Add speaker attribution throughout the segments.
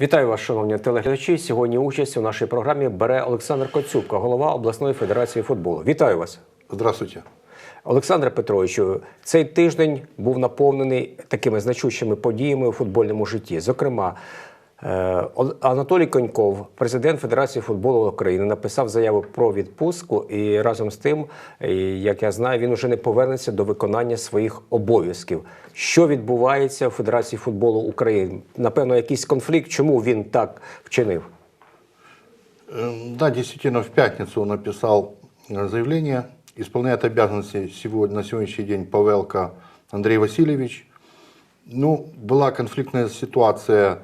Speaker 1: Вітаю вас, шановні телеглядачі. Сьогодні участь у нашій програмі бере Олександр Коцюбко, голова обласної федерації футболу. Вітаю вас,
Speaker 2: Здравствуйте.
Speaker 1: Олександре Петровичу. Цей тиждень був наповнений такими значущими подіями у футбольному житті. Зокрема, Анатолій Коньков, президент Федерації футболу України, написав заяву про відпустку, і разом з тим, е, як я знаю, він уже не повернеться до виконання своїх обов'язків. Що відбувається у Федерації футболу України? Напевно, якийсь конфлікт. Чому він так вчинив?
Speaker 2: Эм, Да, действительно, в пятницу он написал э, заявление. Исполняет обязанности сегодня, на сегодняшний день Павелко Андрей Васильевич. Ну, была конфликтная ситуация и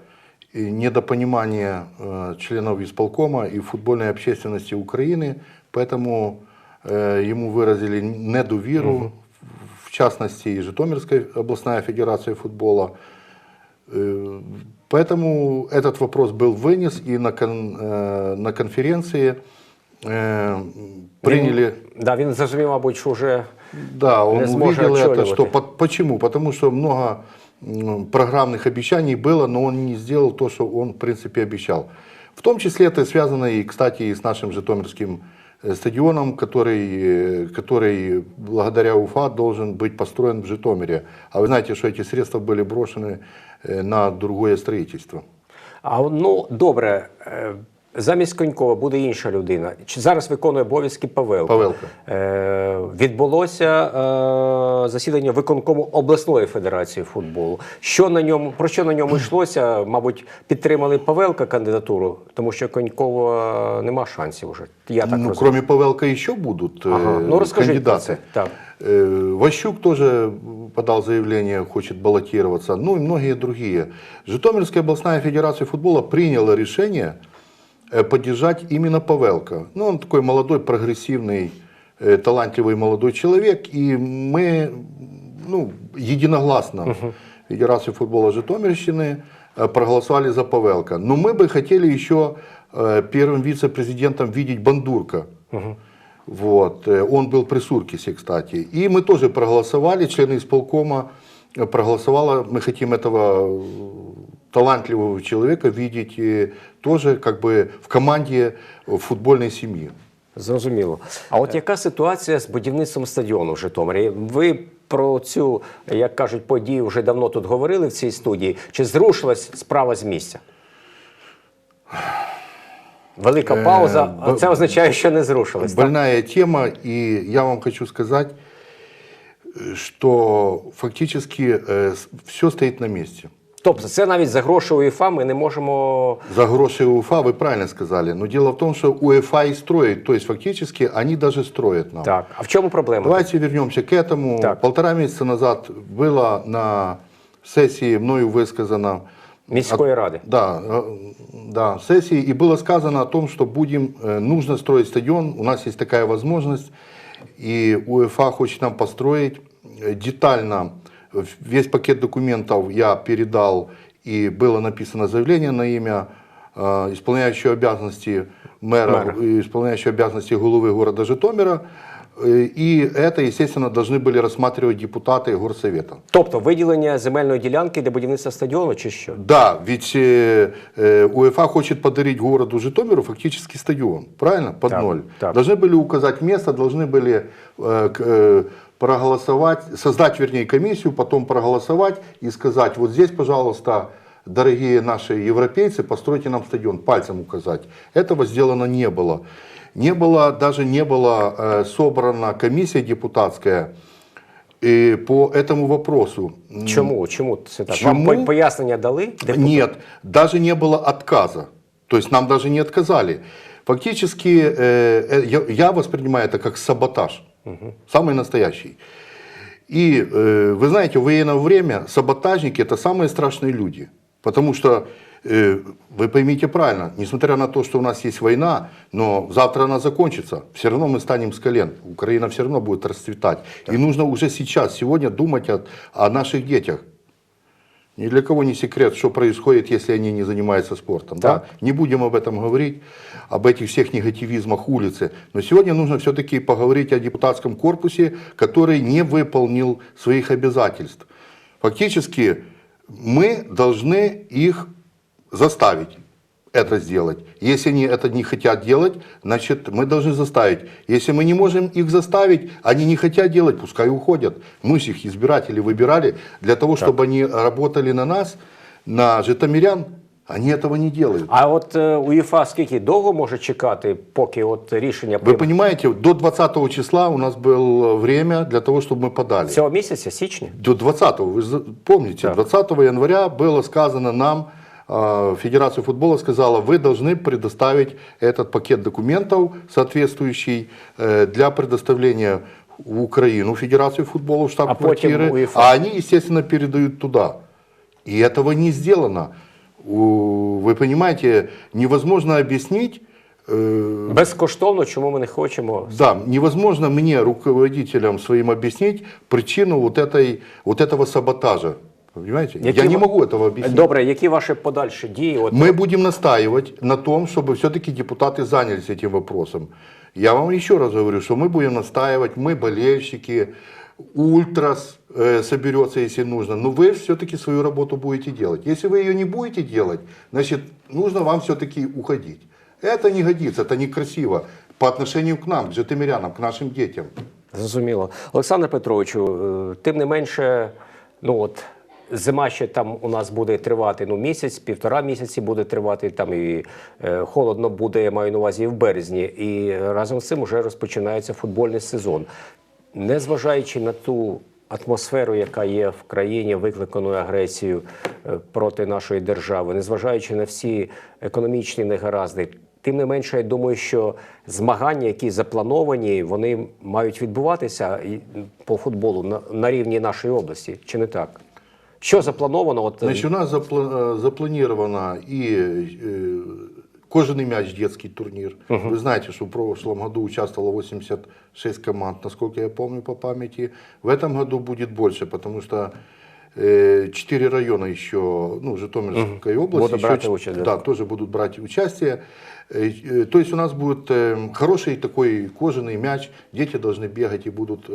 Speaker 2: недопонимание э, членов исполкома и футбольной общественности Украины, поэтому э, ему выразили недоверу, в частности, и Житомирская областная федерация футбола. Э, Поэтому этот вопрос был вынес и на, кон- э, на конференции э, приняли.
Speaker 1: Він, да, він зрозумів, мабуть, що вже
Speaker 2: Да, он
Speaker 1: не сможет
Speaker 2: увидел это,
Speaker 1: очередывать.
Speaker 2: что по- почему? Потому что много м, программных обещаний было, но он не сделал то, что он в принципе обещал. В том числе это связано и, кстати, и с нашим Житомирским э, стадионом, который, э, который благодаря УФА должен быть построен в Житомире. А вы знаете, что эти средства были брошены э, на другое строительство.
Speaker 1: А ну добре, е, замість Конькова буде інша людина. Чи зараз виконує обов'язки Павелко?
Speaker 2: Павелко.
Speaker 1: Е, відбулося е, засідання виконкому обласної федерації футболу. Що на ньому про що на ньому йшлося? Мабуть, підтримали Павелка кандидатуру, тому що Конькова нема шансів уже. Я так
Speaker 2: ну,
Speaker 1: розумію.
Speaker 2: кроме Павелка еще будут э,
Speaker 1: Ага. Ну розкажіть про
Speaker 2: кандидаты.
Speaker 1: це. Так.
Speaker 2: Э, Ващук тоже подал заявление, хочет баллотироваться, ну и многие другие. Житомирская областная федерация футбола приняла решение э, поддержать именно Павелка. Ну, он такой молодой, прогрессивный, э, талантливый молодой человек, и мы ну, единогласно Федерации футбола Житомирщины э, проголосовали за Павелка. Но мы бы хотели еще э, первым вице-президентом видеть Бандурка. Вот. э, Он был при Суркисе, кстати. И мы тоже проголосовали, члены исполкома э, проголосовало. Мы хотим этого э, талантливого человека видеть э, тоже как бы в команде э, футбольной семьи.
Speaker 1: Зрозуміло. А от яка ситуація з будівництвом стадіону в Житомирі? Ви про цю, як кажуть, подію вже давно тут говорили в цій студії. Чи зрушилась справа з місця? Велика пауза, а
Speaker 2: б-
Speaker 1: це означає, що не зрушилась. так?
Speaker 2: Больная тема, и я вам хочу сказать, э, что фактически все стоит на месте.
Speaker 1: Тобто, це навіть за гроші УЄФА ми не можемо.
Speaker 2: За гроши УЕФА вы правильно сказали. Но дело в том, что УЕФА и строит. То есть фактически они даже строят нам.
Speaker 1: Так, а в чому проблема?
Speaker 2: Давайте вернемся к этому.
Speaker 1: Так.
Speaker 2: Полтора месяца назад было на сессии мною высказано...
Speaker 1: Міської ради.
Speaker 2: Да, э, да, сессии. И было сказано о том, что будем, э, нужно строить стадион. У нас есть такая возможность. И УЕФА хочет нам построить э, детально. Весь пакет документов я передал. И было написано заявление на имя э, исполняющего обязанности мэра,
Speaker 1: Мэра.
Speaker 2: и исполняющего обязанности головы города Житомира. Э, И это, естественно, должны были рассматривать депутаты горсовета.
Speaker 1: Тобто виділення земельної ділянки для будівництва стадіону чи що?
Speaker 2: Да, ведь э, э, УЕФА хочет подарить городу Житомиру фактически стадион, правильно? Под
Speaker 1: Так,
Speaker 2: ноль.
Speaker 1: так.
Speaker 2: Должны были указать место, должны были э, к- э, проголосовать, создать, вернее, комиссию, потом проголосовать и сказать, вот здесь, пожалуйста, дорогие наши европейцы, постройте нам стадион, пальцем указать. Этого сделано не было. Не было, даже не была э, собрана комиссия депутатская э, по этому вопросу.
Speaker 1: Чому? Чому це так?
Speaker 2: Чому?
Speaker 1: Вам по- пояснення дали?
Speaker 2: Нет, даже не было отказа. То есть нам даже не отказали. Фактически э, э, я, я воспринимаю это как саботаж. Самый настоящий. И э, вы знаете, в военное время саботажники это самые страшные люди. Потому что, э, вы поймите правильно, несмотря на то, что у нас есть война, но завтра она закончится, все равно мы станем с колен. Украина все равно будет расцветать. И нужно уже сейчас, сегодня думать о, о наших детях. Ни для кого не секрет, что происходит, если они не занимаются спортом. Да?
Speaker 1: Так.
Speaker 2: Не будем об этом говорить, об этих всех негативизмах улицы. Но сегодня нужно все-таки поговорить о депутатском корпусе, который не выполнил своих обязательств. Фактически мы должны их заставить это сделать. Если они это не хотят делать, значит, мы должны заставить. Если мы не можем их заставить, они не хотят делать, пускай уходят. Мы же их избиратели выбирали для того, чтобы они работали на нас, на житомирян. Они этого не делают.
Speaker 1: А от е, УЄФА скільки довго може чекати, поки от рішення
Speaker 2: Вы
Speaker 1: прийме?
Speaker 2: понимаете, до 20 числа у нас было время для того, чтобы мы подали.
Speaker 1: цього місяця, січня?
Speaker 2: До 20-го, вы за- помните,
Speaker 1: Да.
Speaker 2: 20 января было сказано нам, э, Федерация футбола сказала, вы должны предоставить этот пакет документов соответствующий э, для предоставления в Украину Федерации футбола в
Speaker 1: А потім
Speaker 2: штаб-квартиры,
Speaker 1: УЕФА.
Speaker 2: а они, естественно, передают туда. И этого не сделано. У- Вы понимаете, невозможно объяснить, э,
Speaker 1: Безкоштовно, чому ми не хочемо?
Speaker 2: да, невозможно мне, руководителям своим, объяснить причину вот, этой, вот этого саботажа. Понимаете?
Speaker 1: Які
Speaker 2: Я не
Speaker 1: ви-
Speaker 2: могу этого объяснить.
Speaker 1: Добре, які ваші подальші дії? От,
Speaker 2: Мы будем настаивать на том, чтобы все-таки депутаты занялись этим вопросом. Я вам еще раз говорю, что мы будем настаивать, мы болельщики, ультрас э, соберется, если нужно. Но вы все-таки свою работу будете делать. Если вы ее не будете делать, значит, нужно вам все-таки уходить. Это не годится, это некрасиво по отношению к нам, к житомирянам, к нашим детям.
Speaker 1: Зрозуміло. Олександр Петровичу, е, тим не менше, ну от зима ще там у нас буде тривати ну, місяць, півтора місяці буде тривати, там і е, холодно буде, я маю на увазі, і в березні. І разом з цим вже розпочинається футбольний сезон. Незважаючи на ту атмосферу, яка є в країні, викликаною агресією е, проти нашої держави, незважаючи на всі економічні негаразди, Тим не менше, я думаю, що змагання, які заплановані, вони мають відбуватися по футболу на, на рівні нашої області, чи не так? Що заплановано? От,
Speaker 2: Значит, у нас запла- запланировано и э, кожаный мяч детский турнир. Вы знаете, что в прошлом году участвовало 86 команд, насколько я помню по памяти. В этом году будет больше, потому что четыре района еще, ну, Житомирской области,
Speaker 1: Будут
Speaker 2: еще
Speaker 1: участие,
Speaker 2: да, тоже будут брать участие. То есть у нас будет хороший такой кожаный мяч, дети должны бегать и будут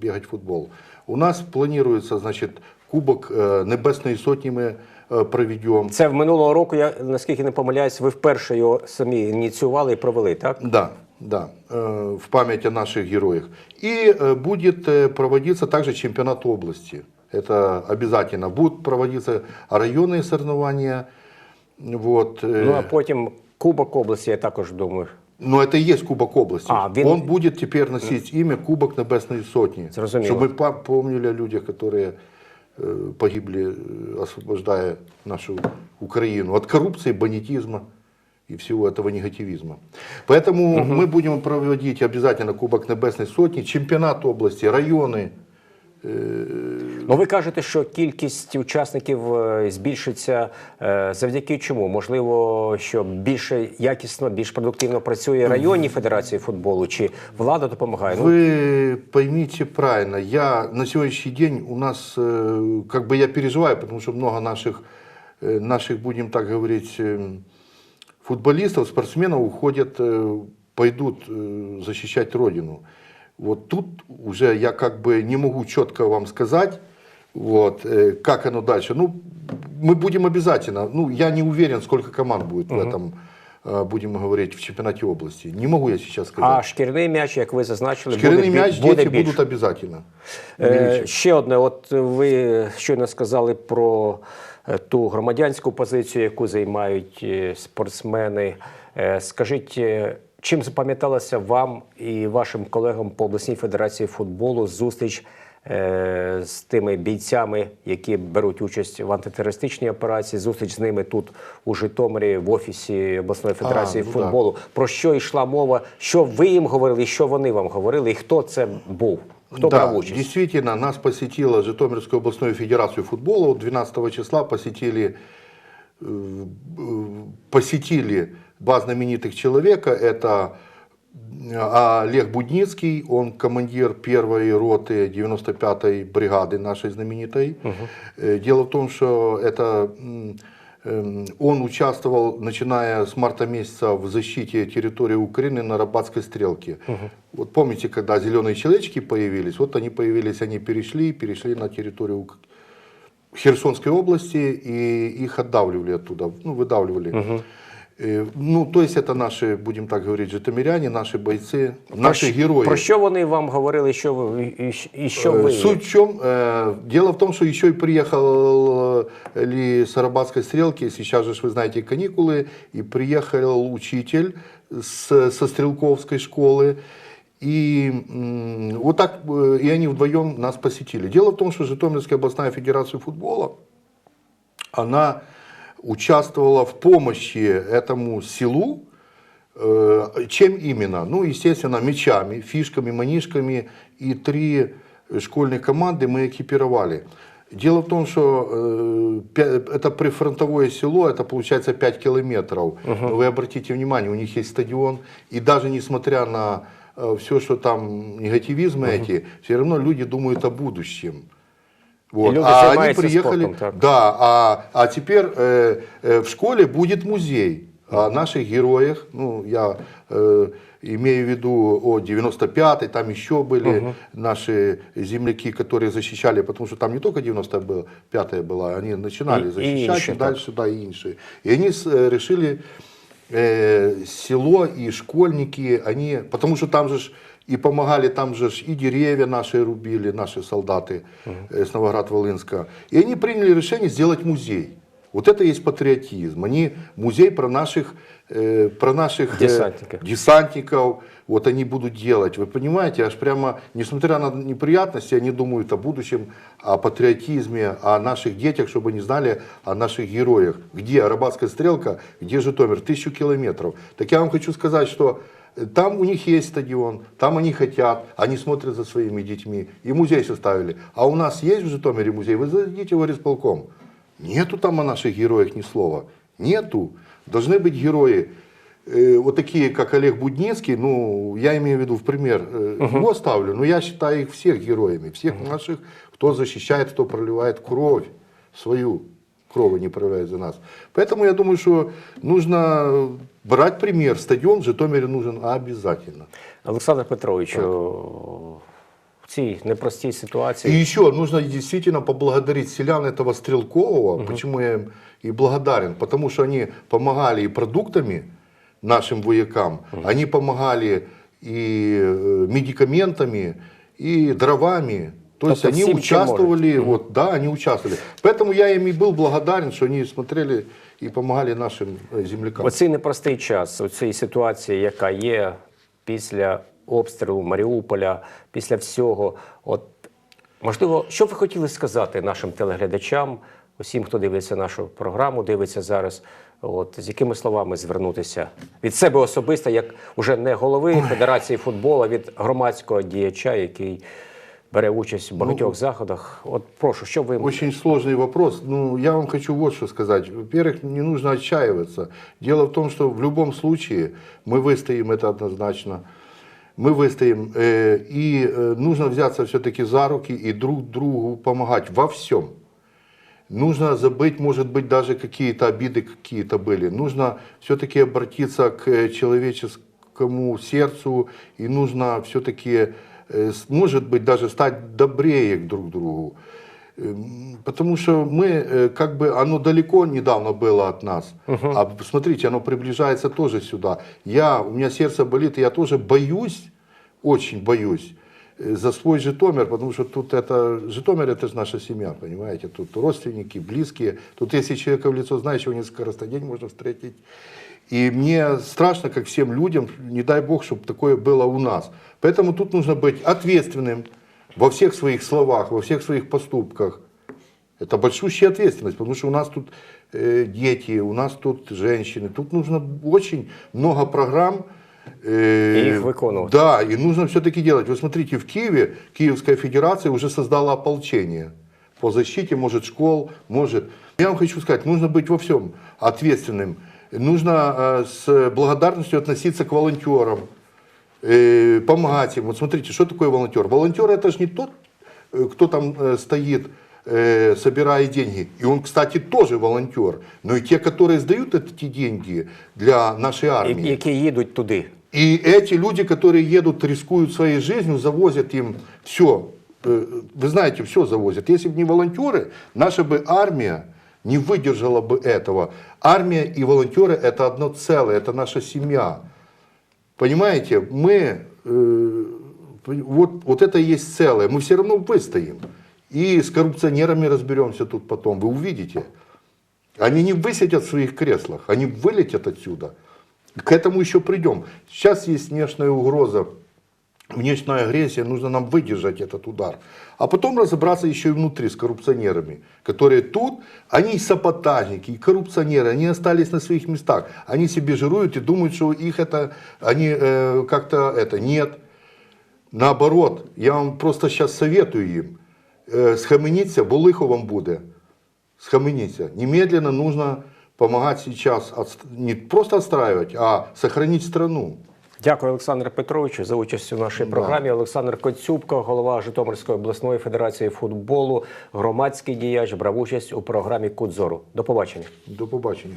Speaker 2: бегать в футбол. У нас планируется, значит, Кубок э, Небесної Сотні ми э, проведем.
Speaker 1: Це в минулого року, я наскільки не помиляюсь, ви вперше його самі ініціювали і провели, так?
Speaker 2: Да, да, э, в память о наших героях. И э, будет э, проводиться также чемпионат области. Это обязательно. Будут проводиться районные соревнования. Вот, э,
Speaker 1: Ну а потім Кубок області, я також думаю.
Speaker 2: Но это и есть Кубок области.
Speaker 1: А, він-
Speaker 2: Он будет теперь носить имя Кубок Небесной Сотни.
Speaker 1: Зрозуміло.
Speaker 2: Чтобы мы па- помнили о людях, которые э, погибли, э, освобождая нашу Украину от коррупции, бандитизма и всего этого негативизма. Поэтому мы будем проводить обязательно Кубок Небесной Сотни, чемпионат области, районы.
Speaker 1: Ну ви кажете, що кількість учасників е, збільшиться е, завдяки чому? Можливо, що більше якісно, більш продуктивно працює районні федерації футболу, чи влада допомагає? Ну,
Speaker 2: Вы поймите правильно, я на сегодняшний день у нас, э, как бы я переживаю, потому что много наших, э, наших будем так говорить, э, футболистов, спортсменов уходят, э, пойдут э, защищать Родину. Вот тут уже я как бы не могу четко вам сказать, вот, э, как оно дальше. Ну, мы будем обязательно, ну, я не уверен, сколько команд будет в этом, э, будем говорить, в чемпионате области. Не могу я сейчас сказать.
Speaker 1: а шкірний м'яч, як ви зазначили,
Speaker 2: Шкіряний
Speaker 1: буде, бі-
Speaker 2: м'яч
Speaker 1: буде
Speaker 2: дети
Speaker 1: більше.
Speaker 2: будут обязательно.
Speaker 1: Е,
Speaker 2: Увеличить.
Speaker 1: ще одне, от ви щойно сказали про е, ту громадянську позицію, яку займають е, спортсмени. Е, Скажіть, е, чим запам'яталася вам і вашим колегам по обласній федерації футболу зустріч е, з тими бійцями, які беруть участь в антитерористичній операції, зустріч з ними тут у Житомирі в офісі обласної федерації
Speaker 2: ну да.
Speaker 1: футболу. Про що йшла мова? Що ви їм говорили, і що вони вам говорили, і хто це був? Хто
Speaker 2: да,
Speaker 1: брав участь?
Speaker 2: действительно, нас посетила Житомирскую областную федерацию футбола. Вот 12 числа посетили, э, э, посетили два знаменитых человека. Это э, Олег Будницкий, он командир первой роты 95-й бригады нашей знаменитой. Э, Дело в том, что это м, эм, он участвовал, начиная с марта месяца, в защите территории Украины на Рабатской стрелке. Вот помните, когда зеленые человечки появились, вот они появились, они перешли, перешли на территорию Ук- Херсонской области, и их отдавливали оттуда, ну, выдавливали. Э, Ну, то есть это наши, будем так говорить, житомиряне, наши бойцы, наши
Speaker 1: Про щ-
Speaker 2: герои.
Speaker 1: Про що вони вам говорили, що ви і, і- і що
Speaker 2: Э,
Speaker 1: ви?
Speaker 2: Суть в чем? Э, Дело в том, что еще и приехал э, ли с Арабатской стрелки, сейчас же, ж вы знаете, каникулы, и приехал учитель с, со Стрелковской школы. И м, вот так, э, и они вдвоем нас посетили. Дело в том, что Житомирская областная федерация футбола, она участвовала в помощи этому селу, Э, Чем именно? Ну, естественно, мячами, фишками, манишками и три школьные команды мы экипировали. Дело в том, что э, это прифронтовое село, это получается 5 километров. Но Вы обратите внимание, у них есть стадион, и даже несмотря на все, что там негативизмы эти, все равно люди думают о будущем. Вот.
Speaker 1: люди
Speaker 2: а они
Speaker 1: занимаются
Speaker 2: приехали,
Speaker 1: спортом, так.
Speaker 2: да, а, а теперь э, э, в школе будет музей о наших героях. Ну, я э, имею в виду о 95-й, там еще были наши земляки, которые защищали, потому что там не только 95-я была, они начинали
Speaker 1: И- и
Speaker 2: защищать,
Speaker 1: інші,
Speaker 2: и дальше, да, и иншие. И они с- э, решили э, село и школьники, они, потому что там же ж и помогали, там же ж и деревья наши рубили, наши солдаты э, с Новоград-Волынска. И они приняли решение сделать музей. Вот это и есть патриотизм. Они музей про наших, э, про наших э,
Speaker 1: Десантников.
Speaker 2: десантников, вот они будут делать. Вы понимаете, аж прямо, несмотря на неприятности, они думают о будущем, о патриотизме, о наших детях, чтобы они знали о наших героях. Где Арабатская стрелка, где Житомир, тысячу километров. Так я вам хочу сказать, что э, там у них есть стадион, там они хотят, они смотрят за своими детьми. И музей составили. А у нас есть в Житомире музей? Вы зайдите в горисполком. Нету там о наших героях ни слова. Нету. Должны быть герои. Э, вот такие, как Олег Будницкий, ну, я имею в виду в пример, э, его ставлю, но я считаю их всех героями, всех наших, кто защищает, кто проливает кровь свою, кровь они проливают за нас. Поэтому я думаю, что нужно брать пример. Стадион в Житомире нужен обязательно.
Speaker 1: Олександр Петрович, о, в цій непростій
Speaker 2: И
Speaker 1: ситуації.
Speaker 2: еще нужно действительно поблагодарить селян этого Стрелкового. Почему я им и благодарен? Потому что они помогали и продуктами нашим воякам, они помогали и э, медикаментами, и дровами. То есть
Speaker 1: Тобто
Speaker 2: они
Speaker 1: всем, чем
Speaker 2: участвовали, вот, да, они участвовали. Поэтому я им и был благодарен, что они смотрели и помогали нашим э, землякам.
Speaker 1: Оцей непростий час, у цій ситуації, яка є після обстрілу Маріуполя, після всього. От можливо, що б ви хотіли сказати нашим телеглядачам, усім, хто дивиться нашу програму, дивиться зараз. От з якими словами звернутися від себе особисто, як уже не голови Федерації футболу, а від громадського діяча, який Бере участь в багатьох заходах. От прошу, що ви
Speaker 2: Очень сложный вопрос. Ну, я вам хочу вот что сказать. Во-первых, не нужно отчаиваться. Дело в том, что в любом случае мы выстоим, это однозначно. Мы выстоим. э, И э, нужно взяться все-таки за руки и друг другу помогать во всем. Нужно забыть, может быть, даже какие-то обиды какие-то были. Нужно все-таки обратиться к э, человеческому сердцу и нужно все-таки, может быть, даже стать добрее к друг другу. Эм, Потому что мы, э, как бы, оно далеко недавно было от нас. А смотрите, оно приближается тоже сюда. Я, у меня сердце болит, и я тоже боюсь, очень боюсь э, за свой Житомир, потому что тут это, Житомир это же наша семья, понимаете, тут родственники, близкие, тут если человека в лицо знаешь, его несколько раз на день можно встретить. И мне страшно, как всем людям, не дай бог, чтобы такое было у нас. Поэтому тут нужно быть ответственным во всех своих словах, во всех своих поступках. Это большущая ответственность, потому что у нас тут э, дети, у нас тут женщины, тут нужно очень много программ. э,
Speaker 1: И их выполнять.
Speaker 2: Да, и нужно все-таки делать. Вы смотрите, в Киеве Киевская Федерация уже создала ополчение по защите, может, школ, может. Я вам хочу сказать, нужно быть во всем ответственным. Нужно э, с благодарностью относиться к волонтерам, э, помогать им. Вот смотрите, что такое волонтер? Волонтер это же не тот, э, кто там э, стоит, э, собирая деньги. И он, кстати, тоже волонтер. Но и те, которые сдают эти деньги для нашей
Speaker 1: я-
Speaker 2: армии.
Speaker 1: які їдуть туди.
Speaker 2: И эти люди, которые едут, рискуют своей жизнью, завозят им все. э, вы знаете, все завозят. Если бы не волонтеры, наша бы армия не выдержала бы этого. Армия и волонтеры это одно целое, это наша семья. Понимаете, мы, э, вот, вот это и есть целое, мы все равно выстоим. И с коррупционерами разберемся тут потом, вы увидите. Они не высидят в своих креслах, они вылетят отсюда. К этому еще придем. Сейчас есть внешняя угроза, внешняя агрессия, нужно нам выдержать этот удар. А потом разобраться еще и внутри с коррупционерами, которые тут, они и саботажники, и коррупционеры, они остались на своих местах. Они себе жируют и думают, что их это, они э, как-то это, нет. Наоборот, я вам просто сейчас советую їм. Е, Схаменіться, бо лихо вам буде. Схаменіться. Немедленно нужно помогать сейчас, отст- не просто отстраивать, а сохранить страну.
Speaker 1: Дякую, Олександре Петровичу, за участь у нашій
Speaker 2: Да.
Speaker 1: програмі. Олександр Коцюбко, голова Житомирської обласної федерації футболу, громадський діяч, брав участь у програмі Кудзору. До побачення.
Speaker 2: До побачення.